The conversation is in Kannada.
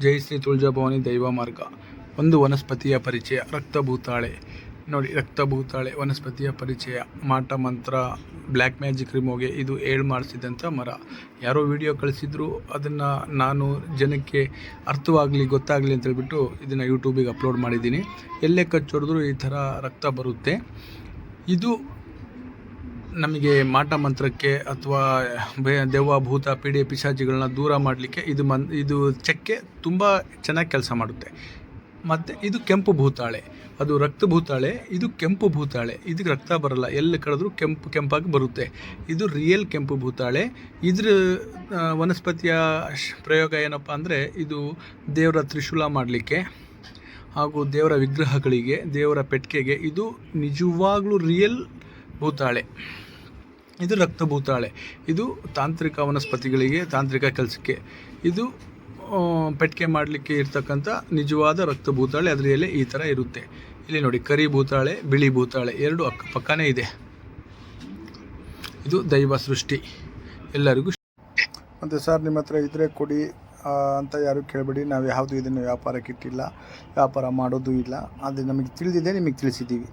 ಜೈ ಶ್ರೀ ತುಳಜಾಭವಾನಿ ದೈವ ಮಾರ್ಗ. ಒಂದು ವನಸ್ಪತಿಯ ಪರಿಚಯ, ರಕ್ತಭೂತಾಳೆ. ನೋಡಿ, ರಕ್ತಭೂತಾಳೆ, ವನಸ್ಪತಿಯ ಪರಿಚಯ. ಮಾಟ, ಮಂತ್ರ, ಬ್ಲ್ಯಾಕ್ ಮ್ಯಾಜಿಕ್ ರಿಮೋಗೆ ಇದು ಏಳು ಮಾಡಿಸಿದಂಥ ಮರ. ಯಾರೋ ವಿಡಿಯೋ ಕಳಿಸಿದ್ರು, ಅದನ್ನು ನಾನು ಜನಕ್ಕೆ ಅರ್ಥವಾಗಲಿ, ಗೊತ್ತಾಗಲಿ ಅಂತೇಳ್ಬಿಟ್ಟು ಇದನ್ನು ಯೂಟ್ಯೂಬಿಗೆ ಅಪ್ಲೋಡ್ ಮಾಡಿದ್ದೀನಿ. ಎಲ್ಲೇ ಕಚ್ಚೊಡಿದ್ರು ಈ ಥರ ರಕ್ತ ಬರುತ್ತೆ. ಇದು ನಮಗೆ ಮಾಟ ಮಂತ್ರಕ್ಕೆ ಅಥವಾ ದೆವ್ವ ಭೂತ ಪೀಡೆ, ಪಿಶಾಚಿಗಳನ್ನ ದೂರ ಮಾಡಲಿಕ್ಕೆ ಇದು ಮನ್, ಇದು ಚಕ್ಕೆ ತುಂಬ ಚೆನ್ನಾಗಿ ಕೆಲಸ ಮಾಡುತ್ತೆ. ಮತ್ತು ಇದು ಕೆಂಪು ಭೂತಾಳೆ. ಅದು ರಕ್ತ ಭೂತಾಳೆ, ಇದು ಕೆಂಪು ಭೂತಾಳೆ. ಇದಕ್ಕೆ ರಕ್ತ ಬರಲ್ಲ. ಎಲ್ಲಿ ಕಳೆದ್ರೂ ಕೆಂಪು, ಕೆಂಪಾಗಿ ಬರುತ್ತೆ. ಇದು ರಿಯಲ್ ಕೆಂಪು ಭೂತಾಳೆ. ಇದ್ರ ವನಸ್ಪತಿಯ ಪ್ರಯೋಗ ಏನಪ್ಪ ಅಂದರೆ ಇದು ದೇವರ ತ್ರಿಶೂಲ ಮಾಡಲಿಕ್ಕೆ ಹಾಗೂ ದೇವರ ವಿಗ್ರಹಗಳಿಗೆ, ದೇವರ ಪೆಟ್ಟಿಗೆಗೆ ಇದು ನಿಜವಾಗ್ಲೂ ರಿಯಲ್ ಭೂತಾಳೆ. ಇದು ರಕ್ತಭೂತಾಳೆ. ಇದು ತಾಂತ್ರಿಕ ವನಸ್ಪತಿಗಳಿಗೆ ತಾಂತ್ರಿಕ ಕೆಲಸಕ್ಕೆ. ಇದು ಪೆಟ್ಟಿಗೆ ಮಾಡಲಿಕ್ಕೆ ಇರ್ತಕ್ಕಂಥ ನಿಜವಾದ ರಕ್ತಭೂತಾಳೆ ಅದರಲ್ಲಿ ಈ ಥರ ಇರುತ್ತೆ. ಇಲ್ಲಿ ನೋಡಿ, ಕರಿ ಭೂತಾಳೆ, ಬಿಳಿ ಭೂತಾಳೆ ಎರಡು ಅಕ್ಕಪಕ್ಕನೇ ಇದೆ. ಇದು ದೈವ ಸೃಷ್ಟಿ. ಎಲ್ಲರಿಗೂ ಮತ್ತು ಸರ್, ನಿಮ್ಮ ಹತ್ರ ಇದ್ದರೆ ಕೊಡಿ ಅಂತ ಯಾರು ಕೇಳಬೇಡಿ. ನಾವು ಯಾವುದು ಇದನ್ನು ವ್ಯಾಪಾರಕ್ಕೆ ಇಟ್ಟಿಲ್ಲ, ವ್ಯಾಪಾರ ಮಾಡೋದು ಇಲ್ಲ. ಅದು ನಮಗೆ ತಿಳಿದಿದೆ, ನಿಮಗೆ ತಿಳಿಸಿದ್ದೀವಿ.